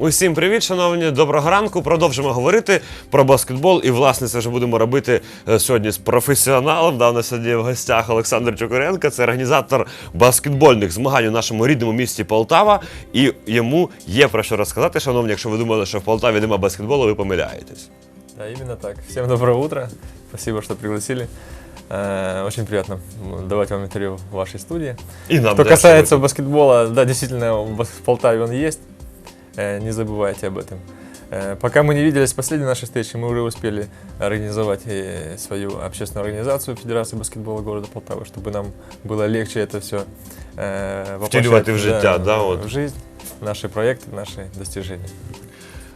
Усім привіт, шановні, доброго ранку. Продовжимо говорити про баскетбол. І, власне, це вже будемо робити е, сьогодні з професіоналом. Да, у нас сьогодні в гостях Олександр Чукуренко, це організатор баскетбольних змагань у нашому рідному місті Полтава. І йому є про що розказати, шановні. Якщо ви думали, що в Полтаві нема баскетболу, ви помиляєтесь. Да, именно так. Всем доброе утро. Спасибо, что пригласили. Э, Очень приятно давать вам интервью в вашей студии. І нам Что касается що баскетбола, да, действительно, в Полтаве он есть. Э, Не забывайте об этом. Э, Пока мы не виделись в последней нашей встрече, мы уже успели организовать э, свою общественную организацию Федерации баскетбола города Полтавы, чтобы нам было легче это все Втілювати в життя, да, от. в жизнь, наши проекты, наши достижения.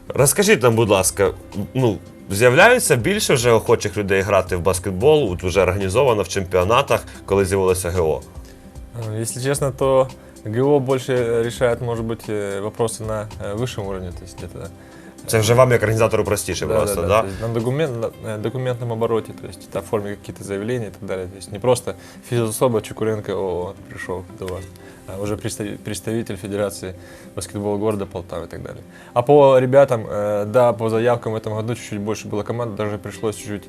Розкажіть нам, будь ласка, ну. З'являється більше вже охочих людей грати в баскетбол, от вже організовано в чемпіонатах, коли з'явилося ГО. Э, Если честно, то ГО больше решает, может быть, э, вопросы на э, высшем уровне, то есть где-то Це вже вам як організатору простіше да, просто, да, да? да, есть на, документ, на э, документном обороте, то есть это оформить какие-то заявления и так далее. То есть не просто физособа Чукуренко ООО пришел до вас, а уже представи- представитель Федерации баскетбола города Полтавы и так далее. А по ребятам, э, да, по заявкам в этом году чуть-чуть больше было команд, даже пришлось чуть-чуть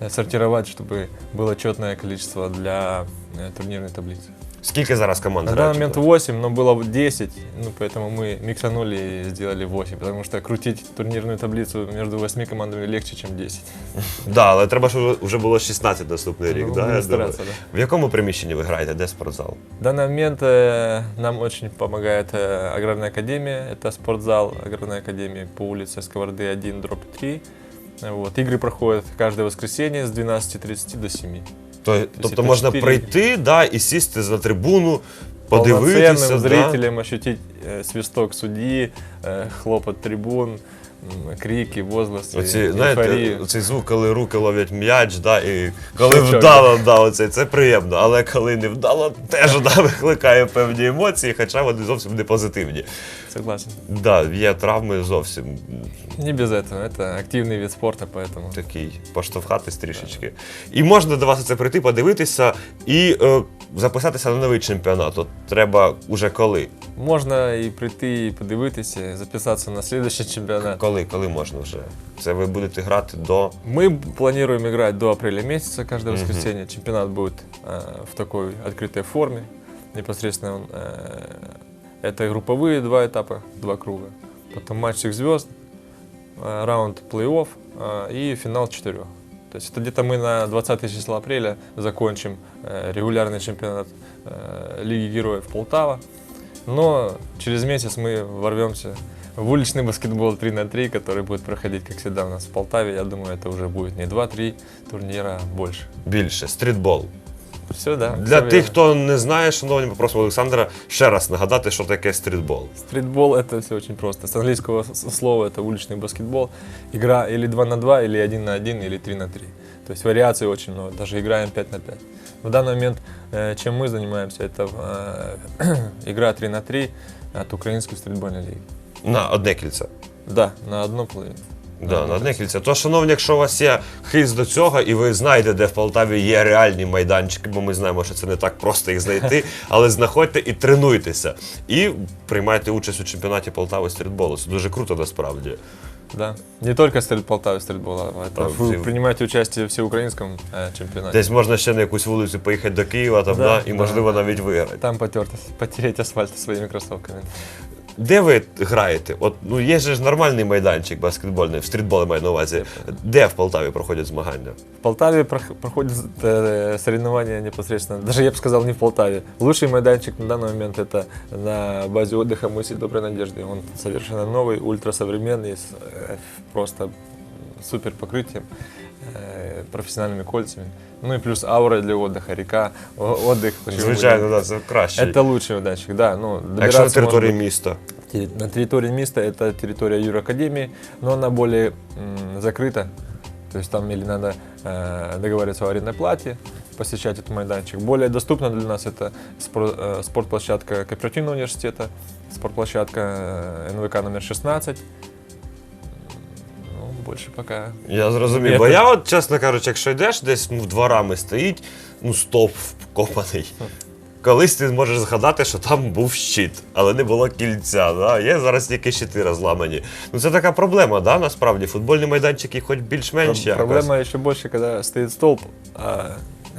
э, сортировать, чтобы было четное количество для э, турнирной таблицы. Скільки зараз команд На грає? данный момент 8, но было 10, ну поэтому мы миксанули и сделали 8, потому что крутить турнирную таблицу между 8 командами легче, чем 10. Да, але треба, щоб вже було 16 наступний рік. Ну, да, будем я думаю. стараться, да. В якому приміщенні ви граєте? Де спортзал? В данный момент э, нам очень помогает э, Аграрная академия, это спортзал Аграрной академии по улице Сковороды 1, дробь 3. Вот. Игры проходят каждое воскресенье с 12.30 до 7. То, тобто це можна чотири прийти да, і сісти за трибуну, Полноценным подивитися. Да? зрителям ощутить э, свисток судьи, э, хлопот трибун, м, крики, возгласы, Оці, знаєте, эйфорию. цей звук, коли руки ловлять м'яч, да, і коли Щелчок, вдало, да, оцей, це приємно. Але коли не вдало, теж да, викликає певні емоції, хоча вони зовсім не позитивні. Согласен. Да, є травми зовсім Не без этого. Это активный вид спорта, поэтому. такий поштовхатись трішечки. І можна до вас це прийти, подивитися і е, записатися на новий чемпіонат. От треба уже коли? Можна і прийти, і подивитися, і записатися на следующий чемпіонат. Коли, коли можна вже? Це ви будете грати до. Мы планируем играть до апреля месяца, каждое воскресенье. Чемпионат будет э, в такой открытой форме. Непосредственно он, э, это групповые два этапа, два круга. Потом матч всех звезд, э, раунд плей-офф э, и финал четырех. То есть это где-то мы на 20 числа апреля закончим э, регулярный чемпионат э, Лиги Героев Полтава. Но через месяц мы ворвемся в уличный баскетбол 3 на 3, который будет проходить, как всегда, у нас в Полтаве. Я думаю, это уже будет не 2-3 турнира, а больше. Більше стрітбол. Все, да. Для всё тих, верно. хто не знає, шановні, попросимо Олександра ще раз нагадати, що таке стрітбол. Стритбол это все очень просто. С английского с- слова это уличный баскетбол. Игра или 2 на 2, или 1 на 1, или 3 на 3. То есть вариаций очень много, даже играем 5 на 5. В данный момент, э, чем мы занимаемся, это э, игра 3 на 3 от Украинской стритбольной лиги. На одне кільце. Да, на одну половину. Да, на одне кільце. То, шановні, якщо у вас є хист до цього, і ви знаєте, де в Полтаві є реальні майданчики, бо ми знаємо, що це не так просто їх знайти, але знаходьте і тренуйтеся. І приймайте участь у чемпіонаті Полтави з стрітболу. Це дуже круто насправді. Да. Не только стрит Полтавы стритбол, а это Да, вы все- принимаете участие в всеукраинском э, чемпионате. Десь можна ще на якусь вулицю поїхати до Києва там, да, Да, і, да, можливо, да. навіть виграти. Там потерто, потереть асфальт своими кроссовками. Де ви граєте? От ну є же ж нормальний майданчик баскетбольний, в стрітболі маю на увазі. Де в Полтаві проходять змагання? В Полтаве прох- проходят э, соревнования непосредственно, даже я бы сказал не в Полтаве. Лучший майданчик на данный момент это на базе отдыха Мысли Доброй Надежды. Он совершенно новый, ультрасовременный, с э, просто супер покрытием, э, профессиональными кольцами. Ну и плюс аура для отдыха, река, о- отдых. почему бы Звичайно, нет? да, це краще. Это лучший майданчик, да. Ну, А якщо на добираться можно території міста? Те- На территории места это территория юракадемии, но она более м, закрыта. То есть там или надо э, договариваться о арендной плате, посещать этот майданчик. Более доступно для нас это спор- э, спортплощадка кооперативного университета, спортплощадка э, НВК номер 16. Ну, поки. Я зрозумів. Бо я, от, чесно кажучи, якщо йдеш десь ну, дворами стоїть, ну, стовп вкопаний. колись ти можеш згадати, що там був щит, але не було кільця. Да? Є зараз тільки щити розламані. Ну це така проблема, да, насправді. Футбольні майданчики хоч більш-менш. якось. Проблема еще більше, коли стоїть стовп, а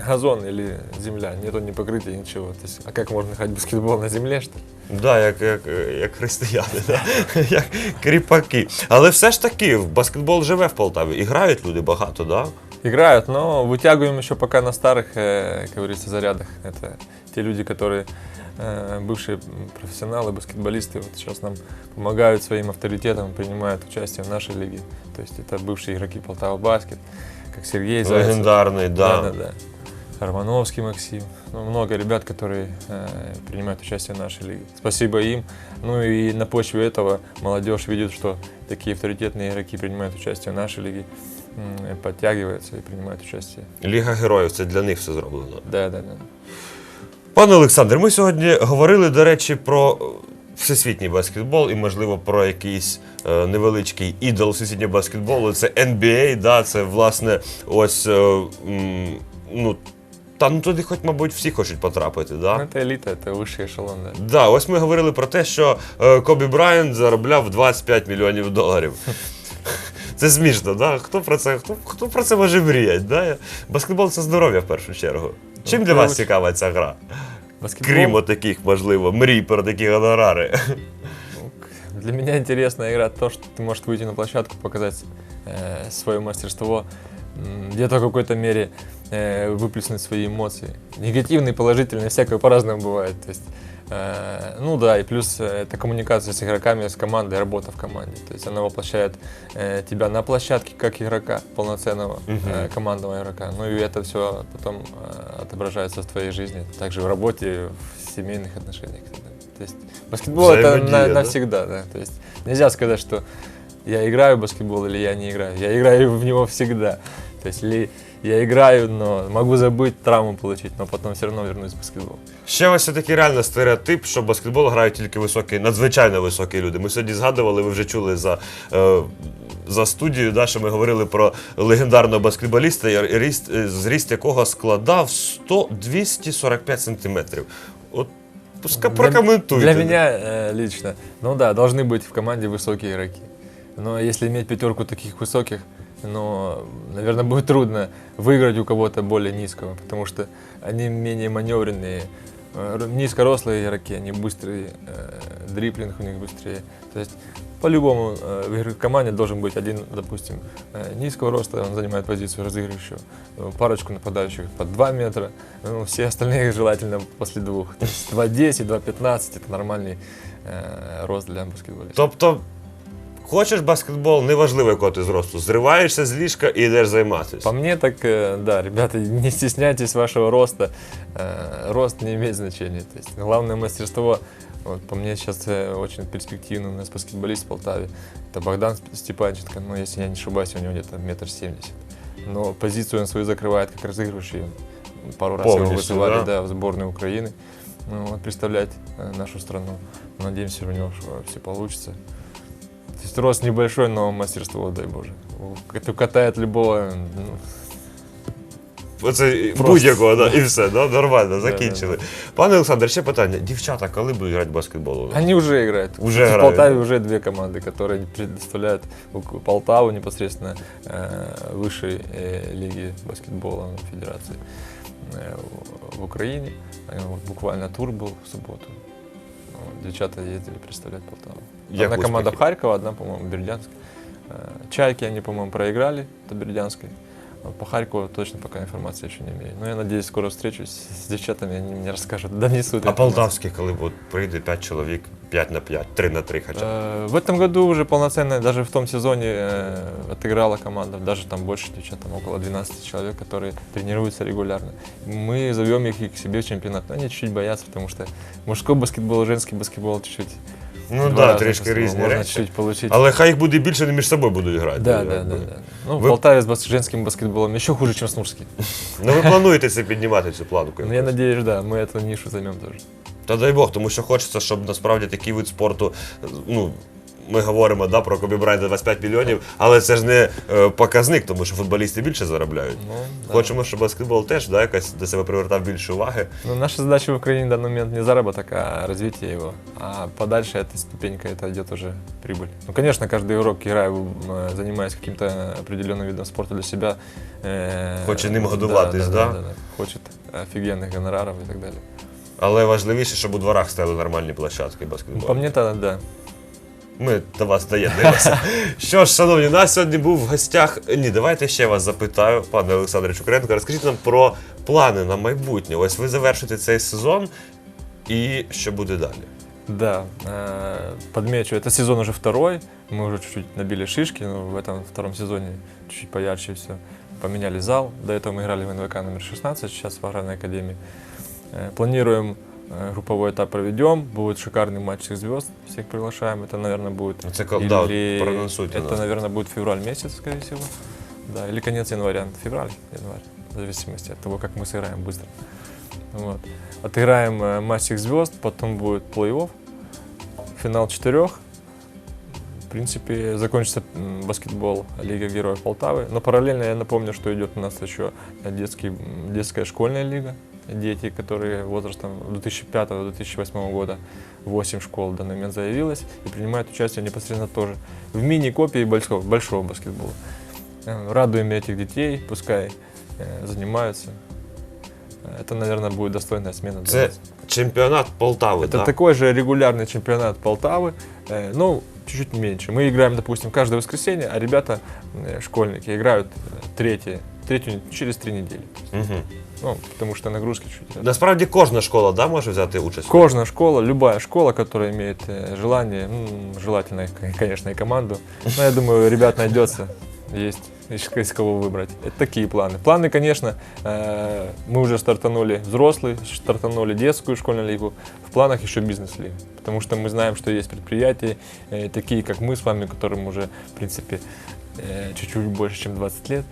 газон или земля, нету ни покрытия, ничего. То есть, а как можно играть в баскетбол на земле, что ли? Да, як, як, як християни, да? як кріпаки. Але все ж таки, баскетбол живе в Полтаві. І грають люди багато, да? Играют, но вытягиваем еще пока на старых, э, как говорится, зарядах. Это те люди, которые э, бывшие профессионалы, баскетболисты, вот сейчас нам помогают своим авторитетом, принимают участие в нашей лиге. То есть это бывшие игроки Полтава Баскет, как Сергей Зайцев. Легендарний, да. Да, да, да. Романовский Максим. Ну, много ребят, которые э, принимают участие в нашей лиге. Спасибо им. Ну и на почве этого молодежь видит, что такие авторитетные игроки принимают участие в нашей лиге, м, подтягиваются и принимают участие. Ліга героїв це для них все зроблено. Да, да, да. Пане Олександр, ми сьогодні говорили, до речі, про е, всесвітній баскетбол і, можливо, про якийсь е, невеличкий ідол всесвітнього баскетболу. Це NBA, да, це власне ось. Е, м, ну, та ну туди, хоч, мабуть, всі хочуть потрапити, да? Ну, Это элита, это высший эшелон, да. Да, ось ми говорили про те, що е, Кобі Брайант заробляв 25 мільйонів доларів. Це смішно, да? Хто про це, хто, хто про це може мріяти? Да? Баскетбол це здоров'я в першу чергу. Чим для вас круто. цікава ця гра? Баскетбол, Крім от таких, можливо, мрій про такі гонорари. ну, к- для меня интересная игра то, что ты можешь выйти на площадку, показать э, свое мастерство, м, где-то в какой-то мере э, выплеснуть свои эмоции. Негативные, положительные, всякое по-разному бывает. То есть, э, ну да, и плюс э, это коммуникация с игроками, с командой, работа в команде. То есть она воплощает э, тебя на площадке как игрока, полноценного э, командного игрока. Ну и это все потом э, отображается в твоей жизни, также в работе, в семейных отношениях. То есть баскетбол это Взаимодействие, на- да? навсегда, да. То есть нельзя сказать, что я играю в баскетбол или я не играю. Я играю в него всегда. То есть или я играю, но могу забыть, травму получить, но потом все равно вернусь в баскетбол. Ще ось такий реально стереотип, що в баскетбол грають тільки високі, надзвичайно високі люди. Ми сьогодні згадували, ви вже чули за, е, за студією, да, що ми говорили про легендарного баскетболіста, і ріст, е, зріст якого складав 100 245 сантиметрів. От пуска Для- прокоментуйте. Для меня э, лично, ну да, должны быть в команде высокие игроки. Но если иметь пятерку таких высоких, ну, наверное, будет трудно выиграть у кого-то более низкого, потому что они менее маневренные. Э, Низкорослые игроки, они быстрые, э, дриплинг у них быстрее. То есть по-любому э, в команде должен быть один, допустим, низкого роста, он занимает позицию разыгрывающего, парочку нападающих под 2 метра, ну, все остальные желательно после двух. То есть 2,10, 2,15 это нормальный рост для баскетболиста. Тобто, хочеш баскетбол, неважливо, якого ти зросту, зриваєшся з ліжка і йдеш займатися. По мне так, э, да, ребята, не стесняйтесь вашего роста. Э, Рост не имеет значения. То есть главное мастерство. Вот, по мне сейчас э, очень перспективный у нас баскетболист в Полтаве. Это Богдан Сп- Степанченко, ну, если я не ошибаюсь, у него где-то метр семьдесят. Но позицию он свою закрывает как разыгрывающий. Пару раз его Полностью, вызывали да? да, в сборную Украины ну, вот, представлять э, нашу страну. Надеемся, у него все получится. То есть рост небольшой, но мастерство, дай Боже. Это катает любого. ну, Оце Просто. будь-якого, да, і все, да, нормально, закінчили. да, Пане Олександр, ще питання. Дівчата, коли будуть грати в баскетбол? у нас? Они уже играют. Уже в играют, Полтаве да? уже две команды, которые представляют у- Полтаву непосредственно э, высшей э, лиги баскетбола Федерации э, в- в Украине. Э, вот буквально тур был в субботу. Ну, Вот, Девчата ездили представлять Полтаву. Як одна команда? Харькова, одна, по-моему, Бердянск. Э, Чайки они, по-моему, проиграли до Бердянской. По Харькову точно пока информации еще не имею. Но я надеюсь, скоро встречусь с девчатами, они мне расскажут, донесут. А полтавський, коли от прийде 5 чоловік, 5 на 5, 3 на 3 хоча б. Э, В этом году уже полноценно, даже в том сезоне э, отыграла команда, даже там больше девчат, там около 12 человек, которые тренируются регулярно. Мы зовем их и к себе в чемпионат. Но Они чуть-чуть боятся, потому что мужской баскетбол, женский баскетбол чуть-чуть. Ну два так, да, разных трішки баскетбола. різні Можно речі. чуть-чуть получить. Але хай їх буде більше, не між собою будуть грати. Да, да, якби. да, да. Ну, Вы- в Полтаве с бас- женским баскетболом еще хуже, чем с мужским. Ну ви плануєте це піднімати цю планку. Но я надеюсь, да, мы эту нишу займем тоже. Та дай Бог, тому що хочеться, щоб насправді такий вид спорту ну, ми говоримо да, про Кобі Брайанта 25 мільйонів, але це ж не е, показник, тому що футболісти більше заробляють. Ну, да. Хочемо, щоб баскетбол теж да, якось до себе привертав більше уваги. Ну, наша задача в Украине на данный момент не заработок, а развитие его. А подальше эта ступенька, это идет уже прибыль. Ну, конечно, каждый игрок, играя, э, занимаясь каким-то определенным видом спорта для себя, э, Хоче ним годуватись, да? Хочет офигенных гонораров и так далее. Але важливіше, щоб у дворах стали нормальні площадки Ну, баскетболу. по мне, то да. Ми до вас доєднуємося. Що ж, шановні, у нас сьогодні був в гостях. Ні, давайте ще вас запитаю, пане Олександре Чукаренко. Розкажіть нам про плани на майбутнє. Ось ви завершите цей сезон, і що буде далі? Да, э, подмечу, это сезон уже второй, мы уже чуть-чуть набили шишки, но в этом втором сезоне чуть-чуть поярче все. Поменяли зал, до этого мы играли в НВК номер 16, сейчас в Аграрной академии. Э, Планируем э, групповой этап проведем, будет шикарный матч всех звезд, всех приглашаем, это, наверное, будет... Це коли да, или- проанонсуйте Это, нас. наверное, будет февраль месяц, скорее всего. Да, или конец января, февраль, январь, в зависимости от того, как мы сыграем быстро. Вот. Отыграем э, матч всех звезд, потом будет плей-офф, финал четырех. В принципе, закончится баскетбол Лига Героев Полтавы. Но параллельно я напомню, что идет у нас еще детский, детская школьная лига. Дети, которые возрастом 2005-2008 года, 8 школ в данный момент заявилось и принимают участие непосредственно тоже в мини-копии большого, большого баскетбола. Э, Радуем этих детей, пускай э, занимаются. Это, наверное, будет достойная смена Це нас. чемпіонат Полтави. Это да? такой же регулярный чемпионат Полтавы, ну, чуть-чуть меньше. Мы играем, допустим, каждое воскресенье, а ребята, школьники, играют третье, третью, через три недели. Мгм. Ну, потому что нагрузки чуть Насправді кожна школа да, може взяти участь. Кожная школа, любая школа, которая имеет э, желание, м, желательно, конечно, и команду, но я думаю, ребят найдется, есть из кого выбрать. Это такие планы. Планы, конечно, э, мы уже стартанули взрослый, стартанули детскую школьную лигу, в планах еще бизнес-лига. Потому что мы знаем, что есть предприятия, э, такие как мы с вами, которым уже, в принципе, чуть-чуть больше, чем 20 лет,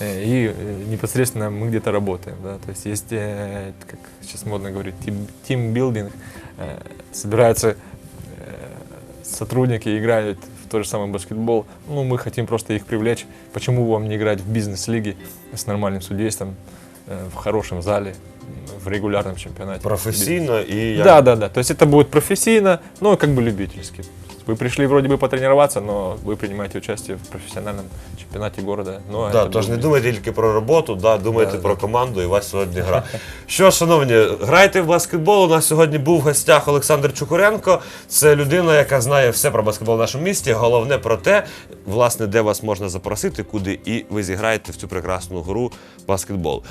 э, и э, непосредственно мы где-то работаем. Да? То есть есть, э, как сейчас модно говорить, тим- тимбилдинг, э, собираются э, сотрудники и играют в тот же самый баскетбол. Ну, мы хотим просто их привлечь. Почему вам не играть в бизнес-лиге с нормальным судейством, э, в хорошем зале, в регулярном чемпионате? Професійно і як Да, да, да. То есть это будет профессийно, но как бы любительски. Вы пришли вроде бы потренироваться, но вы принимаете участие в профессиональном чемпионате города. Но Да, это тож будет не думайте тільки про роботу, да, думайте Да, про да. команду і у вас сьогодні гра. Що, шановні, грайте в баскетбол. У нас сьогодні був в гостях Олександр Чукуренко. Це людина, яка знає все про баскетбол в нашому місті. Головне про те, власне, де вас можна запросити, куди і ви зіграєте в цю прекрасну гру баскетбол.